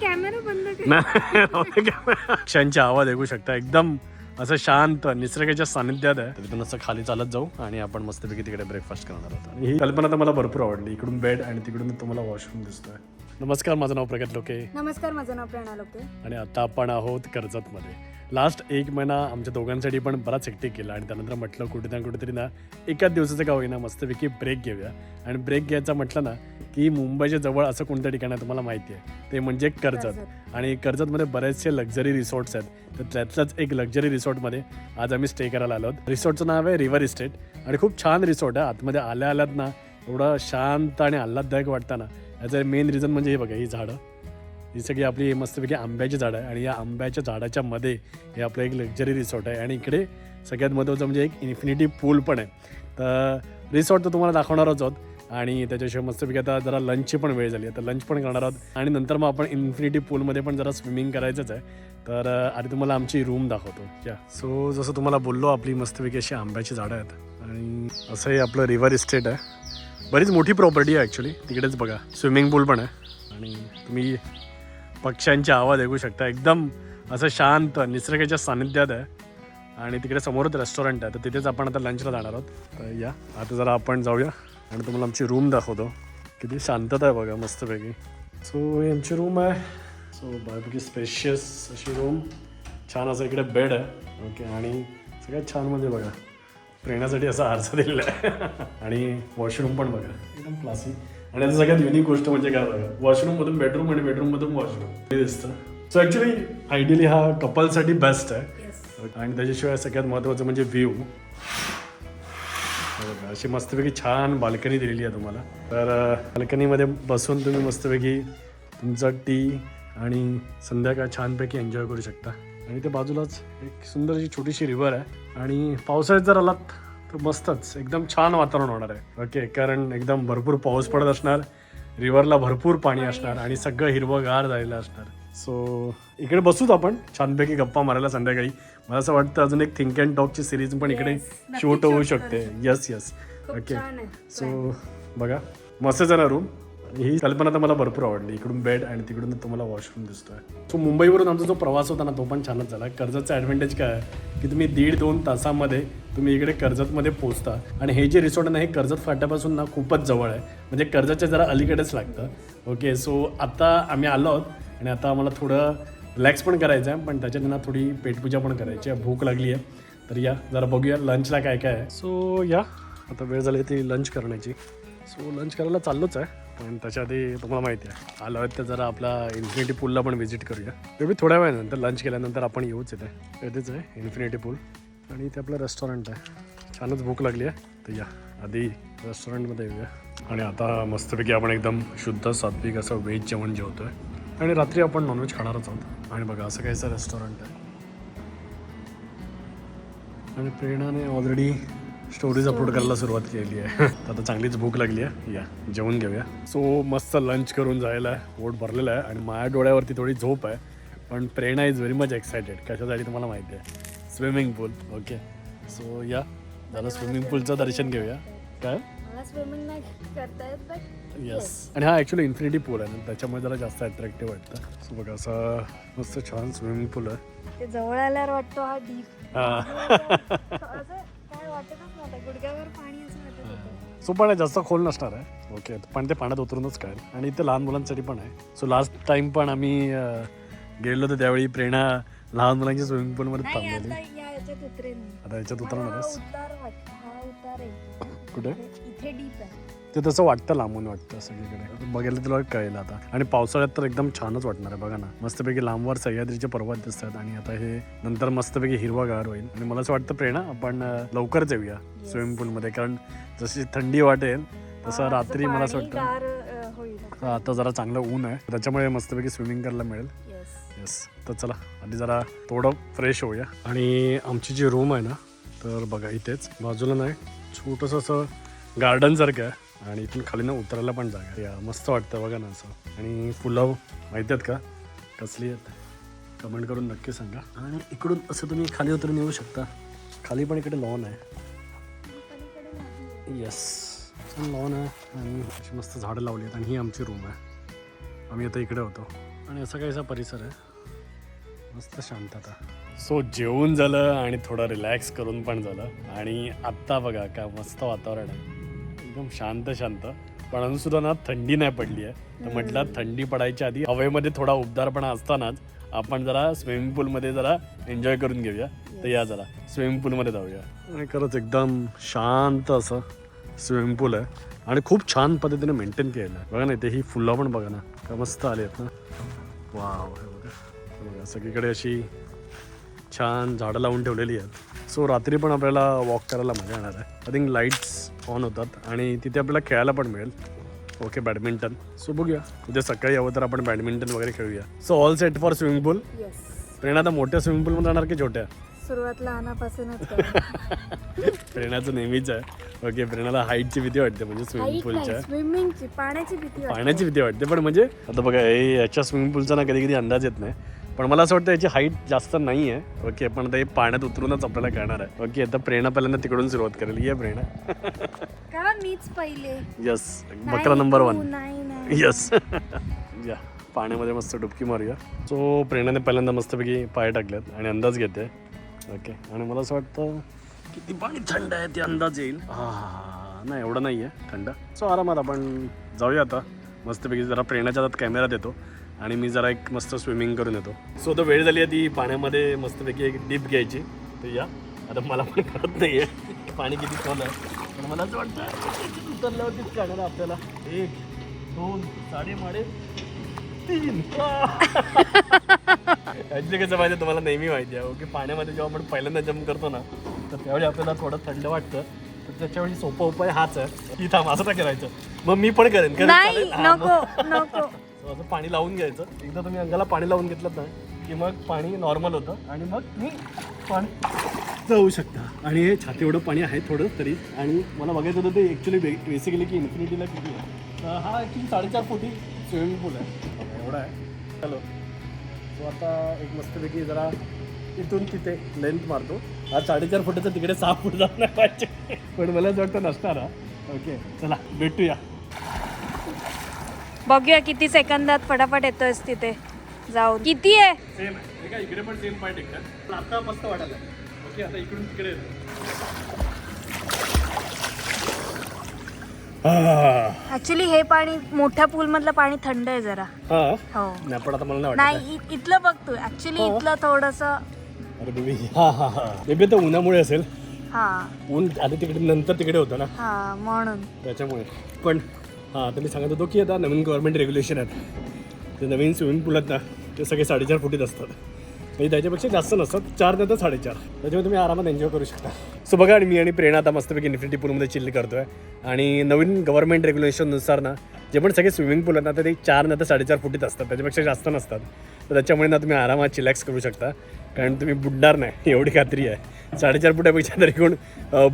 Camera बंद आवाज ऐकू शकता. एकदम असं शांत निसर्गाच्या सानिध्यात आहे. तर तिथून असं खाली चालत जाऊ आणि आपण मस्तपैकी तिकडे ब्रेकफास्ट करणार आहोत. आणि ही कल्पना तर मला भरपूर आवडली. इकडून बेड आणि तिकडून तुम्हाला वॉशरूम दिसतोय. नमस्कार माझं नाव प्रगत लोके. नमस्कार माझं नाव प्रेरणा लोके. आणि आता आपण आहोत कर्जतमध्ये. लास्ट एक महिना आमच्या दोघांसाठी पण बराच हेक्टिक केला आणि त्यानंतर म्हटलं कुठे ना कुठेतरी ना एकाच दिवसाचं का होईना मस्तपैकी ब्रेक घेऊया. आणि ब्रेक घ्यायचा म्हटलं ना की मुंबईच्या जवळ असं कोणतं ठिकाण आहे तुम्हाला माहिती आहे? ते म्हणजे कर्जत. आणि कर्जतमध्ये बरेचसे लक्झरी रिसॉर्ट्स आहेत. तर त्यातलंच एक लक्झरी रिसॉर्टमध्ये आज आम्ही स्टे करायला आलो आहोत. रिसॉर्टचं नाव आहे रिव्हर इस्टेट आणि खूप छान रिसॉर्ट आहे. आतमध्ये आल्या आल्यात ना एवढं शांत आणि आल्हाददायक वाटतं ना. याचं मेन रिझन म्हणजे हे बघा ही झाडं. ही सगळी आपली मस्तपैकी आंब्याची झाडं आहे. आणि या आंब्याच्या झाडाच्या मध्ये हे आपलं एक लक्झरी रिसॉर्ट आहे. आणि इकडे सगळ्यात महत्त्वाचं म्हणजे एक इन्फिनिटी पूल पण आहे. तर रिसॉर्ट तर तुम्हाला दाखवणारच आहोत. आणि त्याच्याशिवाय मस्तपैकी आता जरा लंचची पण वेळ झाली आहे. तर लंच पण करणार आहोत. आणि नंतर मग आपण इन्फिनिटी पूलमध्ये पण जरा स्विमिंग करायचंच आहे. तर आधी तुम्हाला आमची रूम दाखवतो. या. सो जसं तुम्हाला बोललो आपली मस्तपैकी अशी आंब्याची झाडं आहेत. आणि असं हे आपलं रिव्हर इस्टेट आहे. बरीच मोठी प्रॉपर्टी आहे ॲक्च्युली तिकडेच बघा. स्विमिंग पूल पण आहे. आणि तुम्ही पक्ष्यांचे आवाज ऐकू शकता. एकदम असं शांत निसर्गाच्या सानिध्यात आहे. आणि तिकडे समोरच रेस्टॉरंट आहे. तर तिथेच आपण आता लंचला जाणार आहोत. तर या आता जरा आपण जाऊया. आणि तुम्हाला आमची रूम दाखवतो. किती शांतता आहे बघा मस्तपैकी. सो ही आमची रूम आहे. सो बऱ्यापैकी स्पेशियस अशी रूम छान असं इकडे बेड आहे. ओके आणि सगळ्यात छान म्हणजे बघा प्रेरणासाठी असा आरसा दिलेला आहे. आणि वॉशरूम पण बघा एकदम क्लासिक आणि आता सगळ्यात युनिक गोष्ट म्हणजे काय बघा वॉशरूम मधून बेडरूम आणि बेडरूम मधून वॉशरूम हे दिसतं. सो ॲक्च्युली आयडियली हा कपलसाठी बेस्ट आहे. आणि त्याच्याशिवाय सगळ्यात महत्त्वाचं म्हणजे व्ह्यू अशी मस्तपैकी छान बाल्कनी दिलेली आहे तुम्हाला. तर बाल्कनीमध्ये बसून तुम्ही मस्तपैकी तुमचा टी आणि संध्याकाळ छानपैकी एन्जॉय करू शकता. आणि त्या बाजूलाच एक सुंदर अशी छोटीशी रिव्हर आहे. आणि पावसाळ्यात जर आलात मस्तच. एकदम छान वातावरण होणार आहे. ओके कारण एकदम भरपूर पाऊस पडत असणार रिव्हरला भरपूर पाणी असणार आणि सगळं हिरवंगार झालेलं असणार. सो इकडे बसूच आपण छानपैकी गप्पा मारायला संध्याकाळी. मला असं वाटतं अजून एक थिंक अँड टॉकची सिरीज पण इकडे शूट होऊ शकते. यस यस ओके सो बघा मस्तच आहे. ना रूम ही कल्पना तर मला भरपूर आवडली. इकडून बेड आणि तिकडून तुम्हाला वॉशरूम दिसतोय. सो मुंबईवरून आमचा जो प्रवास होता ना तो पण छानच झाला. कर्जतचा ॲडव्हान्टेज काय आहे? की तुम्ही दीड दोन तासामध्ये तुम्ही इकडे कर्जतमध्ये पोहोचता. आणि हे जे रिसॉर्ट आहे ना हे कर्जत फाट्यापासून ना खूपच जवळ आहे. म्हणजे कर्जतच्या जरा अलीकडेच लागतं. ओके सो आता आम्ही आलो आहोत आणि आता आम्हाला थोडं रिलॅक्स पण करायचं आहे. पण त्याच्यात ना थोडी पेटपूजा पण करायची आहे. भूक लागली आहे. तर या जरा बघूया लंचला काय काय आहे. सो या. आता वेळ झाली ती लंच करण्याची. सो लंच करायला चाललोच आहे. पण त्याच्या आधी तुम्हाला माहिती आहे. आलो आहेत तर जरा आपला इन्फिनिटी पूलला पण व्हिजिट करूया. मे बी थोड्या वेळानंतर लंच केल्यानंतर आपण येऊच इथे. कधीच आहे इन्फिनिटी पूल आणि इथे आपलं रेस्टॉरंट आहे. छानच भूक लागली आहे. तर या आधी रेस्टॉरंटमध्ये येऊया. आणि आता मस्तपैकी आपण एकदम शुद्ध सात्विक असं व्हेज जेवण जेवतो आहे आणि रात्री आपण नॉनव्हेज खाणारच आहोत. आणि बघा असं काहीचं रेस्टॉरंट आहे. आणि प्रेरणाने ऑलरेडी स्टोरीज अपलोड करायला सुरुवात केली आहे. आता चांगलीच भूक लागली आहे. या जेवण घेऊया. सो मस्त लंच करून जायला आहे पोट भरलेलं आहे आणि माझ्या डोळ्यावरती थोडी झोप आहे. पण Prerna is very much excited कशासाठी तुम्हाला माहिती आहे? स्विमिंग पूल ओके सो या. झालं स्विमिंग पूलचं दर्शन घेऊया. काय? मला स्विमिंग नाही करता येत बट येस आणि हा ॲक्च्युली इन्फिनिटी पूल आहे. ना त्याच्यामुळे जरा जास्त अट्रॅक्टिव्ह वाटतं. सो बघा असं मस्त छान स्विमिंग पूल आहे. ते जवळ आल्यावर वाटतो हा डीप वाटतच नव्हतं. गुडघ्यावर पाणी असं वाटत होतं. सो पण जास्त खोल नसणार आहे. ओके. पण ते पाण्यात उतरूनच काय आणि इथे लहान मुलांसाठी पण आहे. सो लास्ट टाइम पण आम्ही अं, गेलो होतो त्यावेळी प्रेरणा लहान मुलांच्या स्विमिंग पूलमध्ये नाही थांबलेली. आता या याच्यात उतरेन मी. आता याच्यात मला हा उतरणारच उतार वाटत हा उतार आहे. कुठे? इथे डीप आहे. ते तसं वाटतं लांबून वाटतं सगळीकडे. बघायला तुला कळेल आता. आणि पावसाळ्यात तर एकदम छानच वाटणार आहे बघा ना. मस्तपैकी लांबवर सह्याद्रीचे पर्वत दिसतात आणि आता हे नंतर मस्तपैकी हिरवागार होईल. आणि मला असं वाटतं प्रेरणा आपण लवकरच येऊया स्विमिंग पूलमध्ये. कारण जशी थंडी वाटेल तसं रात्री मला असं वाटतं आता. जरा चांगलं ऊन आहे. त्याच्यामुळे मस्तपैकी स्विमिंग करायला मिळेल. येस येस तर चला आधी जरा थोडं फ्रेश होऊया. आणि आमची जी रूम आहे ना तर बघा इथेच. बाजूला नाही छोटंसं असं गार्डनसारखं आहे. आणि इथून खाली ना उतरायला पण जागा या मस्त वाटतं बघा ना असं. आणि पुलाव माहिती आहेत का? कसली आहेत? कमेंट करून नक्की सांगा. आणि इकडून असं तुम्ही खाली उतरून येऊ शकता. खाली पण इकडे लॉन आहे. येस लॉन आहे आणि अशी मस्त झाडं लावली आहेत. आणि ही आमची रूम आहे. आम्ही आता इकडे होतो. आणि असा काहीसा परिसर आहे. मस्त शांतता सो जेवून झालं आणि थोडं रिलॅक्स करून पण झालं. आणि आत्ता बघा का मस्त वातावरण आहे. एकदम शांत शांत. पण अजून सुद्धा ना थंडी नाही पडली आहे. तर म्हटलं थंडी पडायच्या आधी हवेमध्ये थोडा उबदारपणा असतानाच आपण जरा स्विमिंग पूलमध्ये जरा एन्जॉय करून घेऊया. तर या जरा स्विमिंग पूलमध्ये जाऊया. आणि खरंच एकदम शांत असं स्विमिंग पूल आहे. आणि खूप छान पद्धतीने मेंटेन केलेलं आहे. बघा ना इथे ही फुलं पण बघा ना काय मस्त आली आहेत ना. वाव बघा. हे बघा सगळीकडे अशी छान झाडं लावून ठेवलेली आहेत. सो रात्री पण आपल्याला वॉक करायला मजा येणार आहे. आय थिंक लाईट्स ऑन होतात. आणि तिथे आपल्याला खेळायला पण मिळेल. ओके बॅडमिंटन सो बघूया. उद्या सकाळी हवं तर आपण बॅडमिंटन वगैरे खेळूया. So all set for swimming pool yes Prerna आता मोठ्या स्विमिंग पूलमध्ये जाणार की छोट्या? सुरुवात लहानापासूनच करू. प्रेरणाचं नेहमीच आहे. ओके प्रेरणाला हाईटची भीती वाटते म्हणजे स्विमिंग पूलच्या स्विमिंगची पाण्याची भीती वाटते. पाण्याची भीती वाटते पण म्हणजे आता बघा हे याच्या स्विमिंग पूलचा ना कधी कधी अंदाज येत नाही. पण मला असं वाटतं याची हाईट जास्त नाही आहे ओके पण आता हे पाण्यात उतरूनच आपल्याला कळणार आहे. ओके आता प्रेरणा पहिल्यांदा तिकडून सुरुवात करेल. ये प्रेरणा. का मीच पहिले. यस बकरा नंबर तू, वन यस या पाण्यामध्ये मस्त डुबकी मारूया. सो प्रेरणाने पहिल्यांदा मस्तपैकी पाय टाकलेत आणि अंदाज घेते. ओके आणि मला असं वाटतं किती पाणी थंड आहे ते अंदाज येईल. हा नाही एवढं नाही आहे थंड. सो आरामात आपण जाऊया आता. मस्तपैकी जरा प्रेरणाच्या हातात कॅमेरा देतो. आणि मी जरा एक मस्त स्विमिंग करून येतो. सो तर वेळ झाली आहे ती पाण्यामध्ये मस्तपैकी एक डीप घ्यायची. तर या. आता मला पण कळत नाही आहे पाणी किती खोल आहे. पण मला असं वाटतं उतरल्यावरतीच कळणार आहे आपल्याला एक दोन साडे माडे तीन. ॲक्च्युली कसं माहिती आहे तुम्हाला नेहमी माहिती आहे ओके पाण्यामध्ये जेव्हा आपण पहिल्यांदा जम्प करतो ना तर त्यावेळी आपल्याला थोडं थंड वाटतं. तर त्याच्यावेळी सोपा उपाय हाच आहे. की थांब असं करायचं. मग मी पण करेन. नको नको. असं पाणी लावून घ्यायचं. एकदा तुम्ही अंगाला पाणी लावून घेतलं ना की मग पाणी नॉर्मल होतं आणि मग मी पाणी जाऊ शकता. आणि हे छाती एवढं पाणी आहे थोडं तरी. आणि मला बघायचं होतं ते ॲक्च्युली बेसिकली की इन्फिनिटीला किती आहे. हा ॲक्च्युली साडेचार फुटी स्विमिंग पूल आहे. एवढा आहे. हॅलो सो आता एक मस्तपैकी जरा इथून तिथे लेंथ मारतो. हा साडेचार फुटाचं तिकडे सहा फूट जात नाही पाहिजे पण मला असं वाटतं नसणार. हा ओके चला भेटूया. बघूया किती सेकंदात फटाफट येतोयस तिथे जाऊन. किती आहे? सेम आहे. हे काय इकडे पण सेम पाय टेकतात पण आता मस्त वाटायला ओके आता इकडून तिकडे येतो. ऍक्च्युली हे पाणी मोठ्या पूल मधलं पाणी थंड आहे जरा. हो? नाही पण आता मला नाही वाटत नाही इ- इथलं बघ तू ऍक्च्युली हो. इथलं थोडस अरे बेबी हा हा हा. बेबी तर उन्हामुळे असेल. हा. ऊन आधी तिकडे नंतर तिकडे होतं ना? हा म्हणून. त्याच्यामुळे. पण हां तर मी सांगत होतो की आता नवीन गव्हर्नमेंट रेग्युलेशन आहेत. ते नवीन स्विमिंग पूल आहेत ना ते सगळे साडेचार फुटीत असतात. म्हणजे त्याच्यापेक्षा जास्त नसतात चार नाही तर साडेचार. त्याच्यामुळे तुम्ही आरामात एन्जॉय करू शकता. सो बघा आणि मी आणि प्रेरणा आता मस्तपैकी इन्फिनिटी पूलमध्ये करतो करतोय. आणि नवीन गव्हर्नमेंट रेग्युलेशननुसार ना जे पण सगळे स्विमिंग पूल आहेत ना तर ते चार नाही तर साडेचार फुटीत असतात. त्याच्यापेक्षा जास्त नसतात. तर त्याच्यामुळे ना तुम्ही आरामात चिलॅक्स करू शकता. कारण तुम्ही बुडणार नाही एवढी खात्री आहे. साडेचार फुटापेक्षा तरी कोण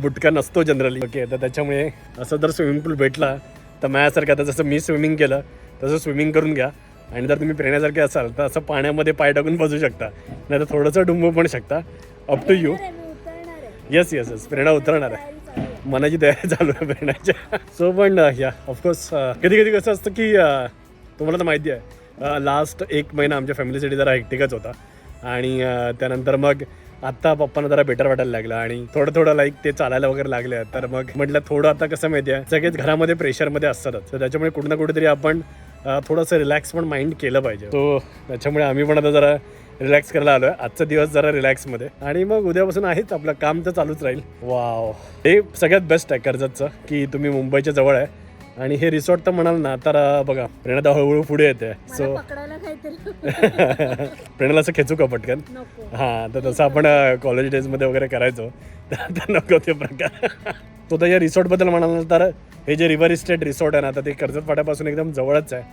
बुटका नसतो जनरली ओके तर त्याच्यामुळे असं जर स्विमिंग पूल भेटला तर माझ्यासारखं आता जसं मी स्विमिंग केलं तसं स्विमिंग करून घ्या. आणि जर तुम्ही प्रेण्यासारखे असाल तर असं पाण्यामध्ये पाय टाकून बसू शकता. नाही तर थोडंसं डुंबू पण शकता. Up to you yes yes yes Prerna उतरणार आहे. मनाची तयारी चालू आहे प्रेरणाच्या सो पण या ऑफकोर्स कधी कधी कसं असतं की uh, तुम्हाला तर माहिती आहे uh, लास्ट एक महिना आमच्या फॅमिलीसाठी जरा हेक्टिकच होता. आणि uh, त्यानंतर मग आत्ता पप्पांना जरा बेटर वाटायला लागलं आणि थोडं थोडं लाईक ते चालायला वगैरे लागले. तर मग म्हटलं थोडं आता कसं माहिती आहे सगळेच घरामध्ये प्रेशरमध्ये असतातच. तर त्याच्यामुळे कुठं ना कुठेतरी आपण थोडंसं रिलॅक्स पण माइंड केलं पाहिजे. तो त्याच्यामुळे आम्ही पण आता जरा रिलॅक्स करायला आलोय. आजचा दिवस जरा रिलॅक्समध्ये आणि मग उद्यापासून आहेच आपलं काम तर चालूच राहील. वाव हे सगळ्यात बेस्ट आहे कर्जतचं की तुम्ही मुंबईच्या जवळ आहे. आणि हे रिसॉर्ट तर म्हणाल ना तर बघा प्रेरणा तर हळूहळू पुढे येते. सो प्रेरणाला असं खेचू का पटकन? हां तर तसं आपण कॉलेज डेजमध्ये वगैरे करायचो. तर आता नको ते प्रकार. तो तर या रिसॉर्टबद्दल म्हणाल तर हे जे रिव्हर इस्टेट रिसॉर्ट आहे ना तर ते कर्जत फाट्यापासून एकदम जवळच आहे.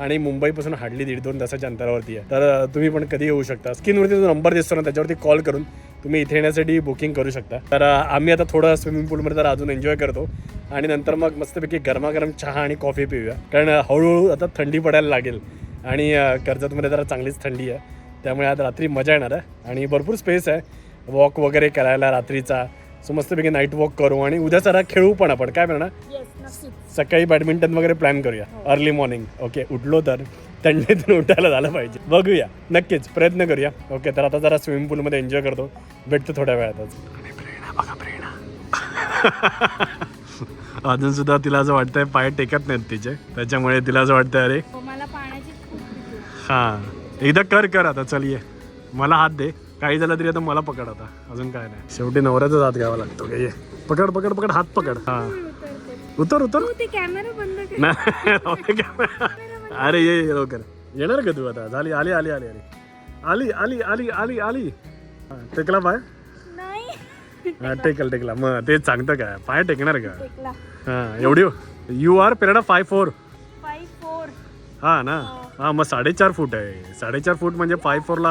आणि मुंबईपासून हार्डली दीड दोन तासाच्या अंतरावरती आहे. तर तुम्ही पण कधी येऊ शकता. स्क्रीनवरती जो नंबर दिसतो ना त्याच्यावरती कॉल करून तुम्ही इथे येण्यासाठी बुकिंग करू शकता. तर आम्ही आता थोडं स्विमिंग पूलमध्ये जरा अजून एन्जॉय करतो. आणि नंतर मग मस्तपैकी गरमागरम चहा आणि कॉफी पिऊया. कारण हळूहळू आता थंडी पडायला लागेल. आणि कर्जतमध्ये जरा चांगलीच थंडी आहे. त्यामुळे आज रात्री मजा येणार आहे. आणि भरपूर स्पेस आहे. वॉक वगैरे करायला रात्रीचा. सो मस्तपैकी नाईट वॉक करू आणि उद्या जरा खेळू पण आपण. काय म्हणणार? सकाळी बॅडमिंटन वगैरे प्लॅन करूया. अर्ली मॉर्निंग ओके उठलो तर थंडीतून उठायला झालं पाहिजे. बघूया. नक्कीच प्रयत्न करूया. ओके तर आता जरा स्विमिंग पूलमध्ये एन्जॉय करतो. भेटतो थोड्या वेळातच. आणि प्रेरणा बघा प्रेरणा अजून सुद्धा तिला असं वाटतंय पाय टेकत नाहीत तिचे. त्याच्यामुळे तिला असं वाटतंय अरे. हो, मला पाण्याची खूप भीती आहे. हा. एकदा कर कर आता. चल ये. मला हात दे. काही झालं तरी आता मला पकड आता. अजून काय नाही. शेवटी नवऱ्याचाच हात घ्यावा लागतो का ये. पकड पकड पकड हात पकड. हा. उतर उतर. तू ते नाही. अरे ये ये लवकर. येणार का तू आता? झाली आली आली आली आली. आली आली आली आली आली. टेकला पाय. नाही. हा टेकल टेकला. मग तेच सांगतं काय पाय टेकणार का? हा एवढी यू आर पेरडा फाय फोर हा ना? हा मग साडेचार फूट आहे. साडेचार फूट म्हणजे फाय फोरला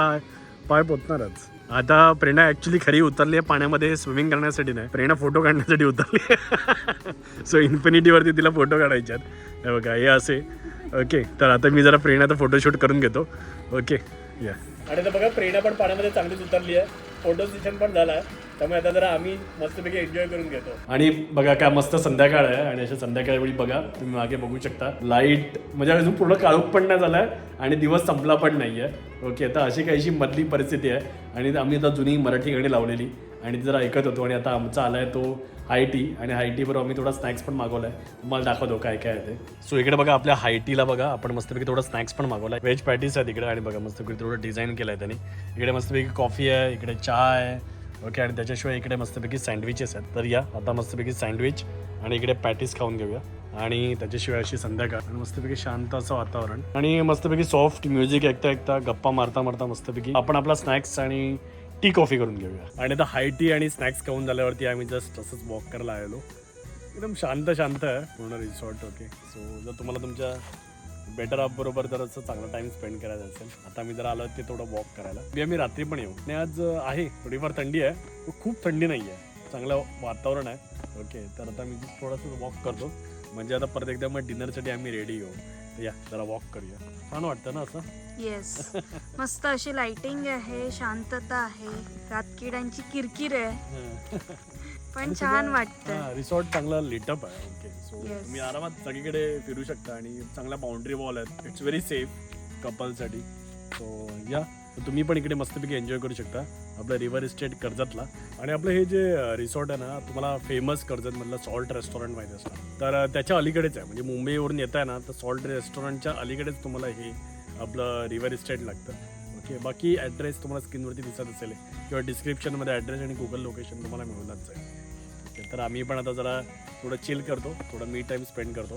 पाय पोचणारच आता प्रेरणा ऍक्च्युली खरी उतरली आहे पाण्यामध्ये स्विमिंग करण्यासाठी नाही. प्रेरणा फोटो काढण्यासाठी उतरली आहे सो इन्फिनिटीवरती तिला फोटो काढायचे आहेत. बघा हे असे. ओके तर आता मी जरा प्रेरणाचा फोटोशूट करून घेतो. ओके या. आणि आता बघा प्रेरणा पण पाण्यामध्ये चांगलीच उतरली आहे फोटो सेशन पण झाला आहे त्यामुळे आता जरा आम्ही मस्तपैकी एन्जॉय करून घेतो. आणि बघा काय मस्त संध्याकाळ आहे. आणि अशा संध्याकाळ वेळी बघा तुम्ही मागे बघू शकता. लाइट म्हणजे अजून पूर्ण काळोख पण नाही झालाय. आणि दिवस संपला पण नाहीये. ओके आता अशी काहीशी मधली परिस्थिती आहे. आणि आम्ही आता जुनी मराठी गाणी लावलेली. आणि जरा ऐकत होतो. आणि आता आमचा आला आहे तो हाय टी आणि हाय टी बरोबर आम्ही थोडा स्नॅक्स पण मागवलाय. तुम्हाला दाखवतो काय काय आहे ते. सो इकडे बघा आपल्या हाय टीला बघा आपण मस्तपैकी थोडा स्नॅक्स पण मागवलाय. व्हेज पॅटीस आहेत इकडे. आणि बघा मस्तपैकी थोडं डिझाईन केलंय त्यांनी. इकडे मस्तपैकी कॉफी आहे इकडे चहा आहे. ओके आणि त्याच्याशिवाय इकडे मस्तपैकी सँडविचेस आहेत. तर या आता मस्तपैकी सँडविच आणि इकडे पॅटीस खाऊन घेऊया. आणि त्याच्याशिवाय अशी संध्याकाळ. आणि मस्तपैकी शांत असं वातावरण. आणि मस्तपैकी सॉफ्ट म्युझिक ऐकता ऐकता गप्पा मारता मारता मस्तपैकी आपण आपला स्नॅक्स आणि टी कॉफी करून घेऊया. आणि आता हाय टी आणि स्नॅक्स खाऊन झाल्यावरती आम्ही जस्ट असंच वॉक करायला आलेलो. एकदम शांत शांत आहे पूर्ण रिसॉर्ट ओके सो जर तुम्हाला तुमच्या बेटर अप बरोबर जर असं चांगला टाइम स्पेंड करायचा असेल आता मी जर आलो ते थोडं वॉक करायला. मी आम्ही रात्री पण येऊ. आणि आज आहे. थोडीफार थंडी आहे. खूप थंडी नाही आहे चांगलं वातावरण आहे. ओके तर आता मी थोडंसं वॉक करतो. म्हणजे आता परत एकदा मग डिनरसाठी आम्ही रेडी तर या जरा वॉक करूया. छान वाटतं ना असं? येस मस्त अशी लाइटिंग आहे शांतता आहे रातकिड्यांची किरकिर आहे. पण छान वाटतं. रिसॉर्ट चांगला लिटअप आहे. Okay so Yes. तुम्ही आरामात सगळीकडे फिरू शकता आणि चांगल्या बाउंड्री वॉल आहेत इट्स व्हेरी सेफ कपलसाठी सो या. तर तुम्ही पण इकडे मस्तपैकी एन्जॉय करू शकता. आपलं रिव्हर इस्टेट कर्जतला. आणि आपलं हे जे रिसॉर्ट आहे ना तुम्हाला फेमस कर्जतमधलं सॉल्ट रेस्टॉरंट माहिती असणार. तर त्याच्या अलीकडेच आहे. म्हणजे मुंबईवरून येत आहे ना तर सॉल्ट रेस्टॉरंटच्या अलीकडेच तुम्हाला हे आपलं रिव्हर इस्टेट लागतं. ओके बाकी ॲड्रेस तुम्हाला स्क्रीनवरती दिसत असेल. किंवा डिस्क्रिप्शनमध्ये ॲड्रेस आणि गुगल लोकेशन तुम्हाला मिळूनच जाईल. ओके तर आम्ही पण आता जरा थोडं चिल करतो थोडं मी टाइम स्पेंड करतो.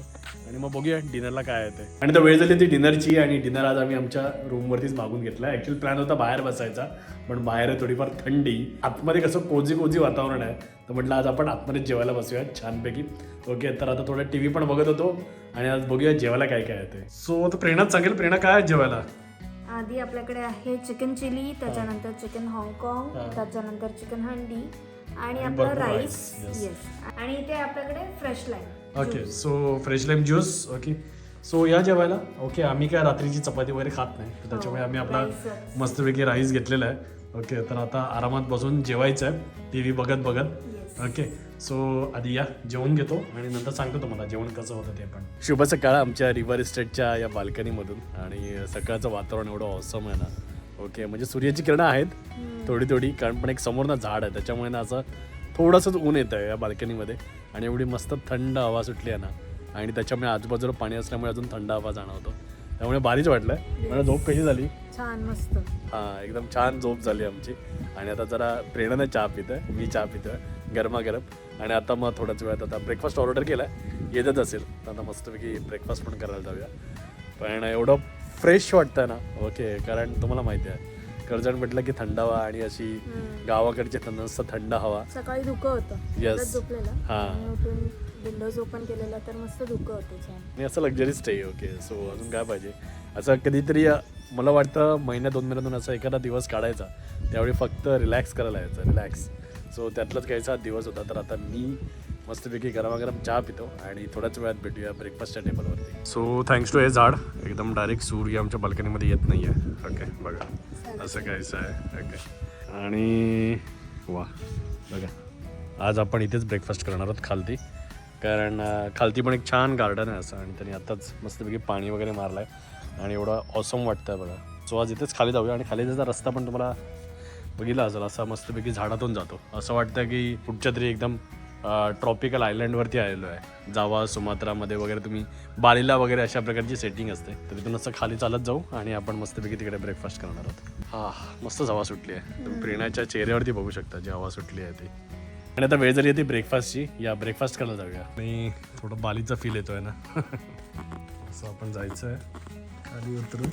आणि मग बघूया डिनरला काय आहे ते. आणि तर वेळ झाली ती डिनरची आणि डिनर आज आम्ही आमच्या रूमवरतीच मागून घेतला. ॲक्च्युअली प्लॅन होता बाहेर बसायचा पण बाहेर आहे थोडीफार थंडी. आतमध्ये कसं कोजी कोजी वातावरण आहे तर म्हटलं आज आपण आतमध्ये जेवायला बसूया छानपैकी. ओके तर आता थोडं टी व्ही पण बघत होतो आणि आज बघूया जेवायला काय काय आहे ते. सो आता प्रेरणाच सांगेल प्रेरणा काय आहे जेवायला? आधी आपल्याकडे आहे चिकन चिली त्याच्यानंतर चिकन हाँगकाँग हा. त्याच्यानंतर चिकन हंडी आणि आपला भरपूर राईस rice, yes. येस आणि इथे आपल्याकडे fresh lime okay so fresh lime juice okay so या जेवायला ओके आम्ही काय रात्रीची चपाती वगैरे खात नाही. तर त्याच्यामुळे आम्ही आपला. मस्तपैकी राईस घेतलेला आहे. ओके तर आता आरामात बसून जेवायचं आहे. टी व्ही बघत बघत. येस ओके सो आधी या जेवण घेतो आणि नंतर सांगतो तुम्हाला जेवण कसं होतं ते पण. शुभ सकाळ आमच्या रिव्हर इस्टेटच्या या बाल्कनीमधून. आणि सकाळचं वातावरण एवढं ऑसम आहे ना. ओके म्हणजे सूर्याची किरणं आहेत. थोडी थोडी कारण पण एक समोर ना झाड आहे त्याच्यामुळे ना असं थोडंसंच ऊन येतं आहे या बाल्कनीमध्ये. आणि एवढी मस्त थंड हवा सुटली आहे ना आणि त्याच्यामुळे आजूबाजूला पाणी असल्यामुळे अजून थंड हवा जाणवतो. त्यामुळे भारीच वाटलं. मला झोप कशी झाली? छान मस्त. हां एकदम छान झोप झाली आमची. आणि आता जरा प्रेरणाने चहा पितोय मी चहा पितोय गरमागरम. आणि आता मग थोड्याच वेळात आता ब्रेकफास्ट ऑर्डर केला आहे येतच असेल. तर आता मस्तपैकी ब्रेकफास्ट पण करायला जाऊया. पण एवढं फ्रेश वाटतं ना. ओके कारण तुम्हाला माहिती आहे. कर्जत म्हटलं की थंड हवा आणि अशी. गावाकडची थंड मस्त थंड हवा. सकाळी धुकं होतं. झोपलेलं. हा. विंडोज ओपन केलेला तर मस्त धुकं होतं आणि असं लक्झरी स्टे ओके सो अजून काय पाहिजे? असं कधीतरी मला वाटतं महिन्या दोन महिन्यातून असा एखादा दिवस काढायचा. त्यावेळी फक्त रिलॅक्स करायला यायचं रिलॅक्स सो त्यातलाच काहीचा दिवस होता. तर आता मी मस्तपैकी गरमागरम चहा पितो आणि थोड्याच वेळात भेटूया ब्रेकफास्टच्या टेबलवरती सो थँक्स टू हे झाड एकदम डायरेक्ट सूर्य आमच्या बाल्कनीमध्ये येत नाही आहे ओके बघा. असं काहीचं आहे. ओके आणि वा बघा. आज आपण इथेच ब्रेकफास्ट करणार आहोत खालती. कारण खालती पण एक छान गार्डन आहे असं आणि त्यांनी आत्ताच मस्तपैकी पाणी वगैरे मारलं आहे आणि एवढा ऑसम आहे बघा. सो आज इथेच खाली जाऊया आणि खाली जायचा रस्ता पण तुम्हाला बघितला असेल. असा मस्तपैकी झाडातून जातो. असं वाटतं की कुठच्या तरी एकदम ट्रॉपिकल आयलंडवरती आलेलो आहे. जावा सुमात्रामध्ये वगैरे तुम्ही बालीला वगैरे अशा प्रकारची सेटिंग असते. तर तिथून असं खाली चालत जाऊ आणि आपण मस्तपैकी तिकडे ब्रेकफास्ट करणार आहोत. हा मस्त हवा सुटली आहे. तुम्ही प्रेरणाच्या चेहऱ्यावरती बघू शकता जी हवा सुटली आहे ती. आणि आता वेळ झाली आहे ती ब्रेकफास्टची या ब्रेकफास्ट करायला जाऊया. आणि थोडं बालीचा फील येतोय ना. असं आपण जायचं आहे खाली उतरून.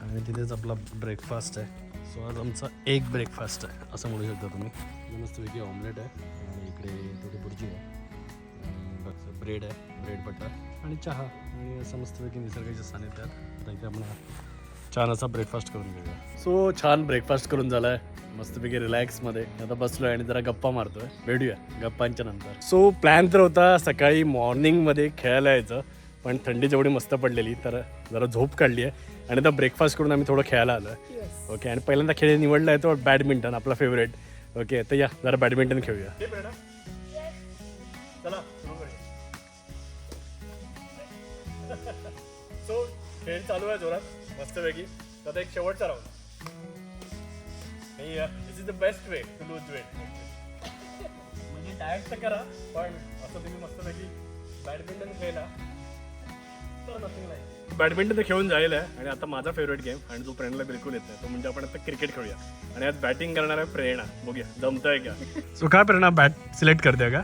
आणि तिथेच आपला ब्रेकफास्ट आहे. सो आज आमचा एक ब्रेकफास्ट आहे. असं म्हणू शकता तुम्ही. मस्तपैकी ऑमलेट आहे. इकडे थोडी बुर्जी आहे. ब्रेड आहे ब्रेड बटर आणि चहा आणि असं मस्तपैकी निसर्गाच्या सानिध्यात. इथे आपण छान असा ब्रेकफास्ट करून घेऊया. सो छान ब्रेकफास्ट करून झाला आहे मस्तपैकी रिलॅक्समध्ये आता बसलोय आणि जरा गप्पा मारतोय. भेटूया गप्पांच्या नंतर. सो प्लॅन तर होता सकाळी मॉर्निंगमध्ये खेळायला यायचं पण थंडी जेवढी मस्त पडलेली तर जरा झोप काढली आहे. आणि आता ब्रेकफास्ट करून आम्ही थोडं खेळायला आलो ओके आणि पहिल्यांदा खेळ निवडला आहे तो बॅडमिंटन आपला फेवरेट ओके तर या जरा बॅडमिंटन खेळूया. चला सो खेळ चालू आहे जोरात मस्तपैकी. आता एक शेवटचा round this is the best way to lose weight म्हणजे डायट तर करा पण असं तुम्ही मस्तपैकी बॅडमिंटन खेळला तर नथिंग नाही बॅडमिंटन तर खेळून जाईल आहे आणि आता माझा फेवरेट गेम आणि जो प्रेरणाला बिलकुल येत नाही तो म्हणजे आपण आता क्रिकेट खेळूया. आणि आज बॅटिंग करणार आहे प्रेरणा बघूया जमतंय का? सो काय प्रेरणा बॅट सिलेक्ट करते का?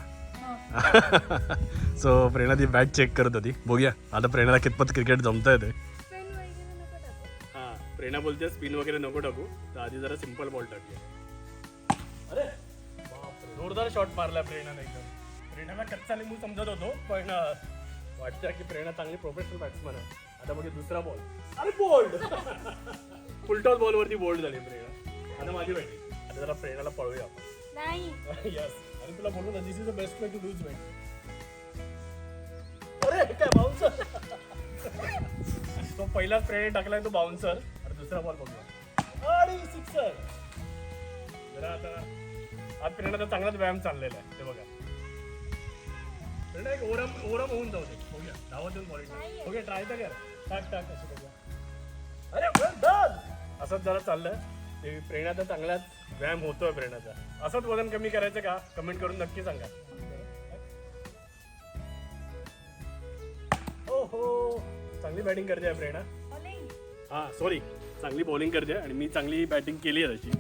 सो प्रेरणा ती बॅट चेक करत होती. बघूया. आता प्रेरणाला कितपत क्रिकेट जमतंय ते. हा प्रेरणा बोलते स्पिन वगैरे नको टाकू. तर आधी जरा सिंपल बॉल टाकूया. अरे जोरदार शॉट मारला प्रेरणाने एकदम. प्रेरणाला कच्चा लिंबू समजत होतो पण वाटतं की प्रेरणा चांगली प्रोफेशनल बॅट्समन आहे. आता बघे दुसरा बॉल अरे बोल्ड फुलटॉस बॉलवरती बोल्ड झाली प्रेरणा. आता माझी बॅटिंग आता जरा प्रेरणाला पळूया आपण. नाही. यस आणि तुला बोलू ना this is the best way to lose weight अरे काय बाउन्सर तो पहिला प्रेरे टाकलाय तो बाउन्सर आणि दुसरा बॉल बघूया. आणि सिक्सर जरा आता आज प्रेरणाचा चांगलाच व्यायाम चाललेला आहे. ते बघा. प्रेरणा एक ओरम ओरम होऊन जाऊ दे. बघूया. धावत येऊन बॉलिंग ओके ट्राय तर कर. टाक टाक असं बघूया. अरे! असंच जरा चाललंय. ते प्रेरणाचा चांगलाच व्यायाम होतोय प्रेरणाचा. असंच वजन कमी करायचं का? कमेंट करून नक्की सांगा. हो हो चांगली बॅटिंग करते आहे प्रेरणा. हा सॉरी चांगली बॉलिंग करते आणि मी चांगली बॅटिंग केली आहे तशी.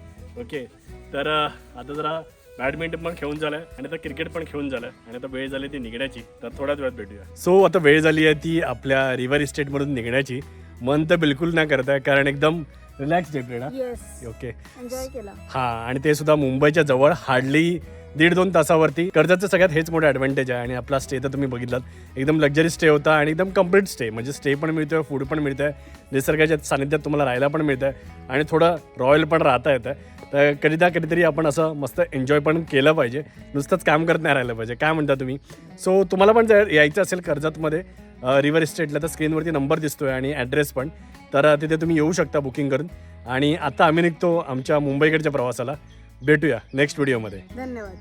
ओके तर आता जरा बॅडमिंटन पण खेळून झालंय आणि आता क्रिकेट पण खेळून झालंय आणि आता वेळ झाली ती निघण्याची. तर थोड्याच वेळात भेटूया. सो आता वेळ झाली आहे ती आपल्या रिव्हर इस्टेटमधून निघण्याची. मन तर बिलकुल नाही करत आहे कारण एकदम रिलॅक्स आहे प्रेरणा येस ओके एन्जॉय केला. हा आणि ते सुद्धा मुंबईच्या जवळ हार्डली दीड दोन तासावरती. कर्जाचं सगळ्यात हेच मोठं ॲडव्हान्टेज आहे आणि आपला स्टे तर तुम्ही बघितलात. एकदम लक्झरी स्टे होता आणि एकदम कंप्लीट स्टे म्हणजे स्टे पण मिळतोय फूड पण मिळतंय. निसर्गाच्या सानिध्यात तुम्हाला राहायला पण मिळतंय. आणि थोडं रॉयल पण राहता येतं. तर कधीदा कधीतरी आपण असं मस्त एन्जॉय पण केलं पाहिजे. नुसतंच काम करत नाही राहिलं पाहिजे. काय म्हणता तुम्ही? सो तुम्हाला पण जर यायचं असेल कर्जतमध्ये रिव्हर इस्टेटला तर स्क्रीनवरती नंबर दिसतोय आणि ॲड्रेस पण. तर तिथे तुम्ही येऊ शकता बुकिंग करून. आणि आता आम्ही निघतो आमच्या मुंबईकडच्या प्रवासाला. भेटूया नेक्स्ट व्हिडिओमध्ये धन्यवाद.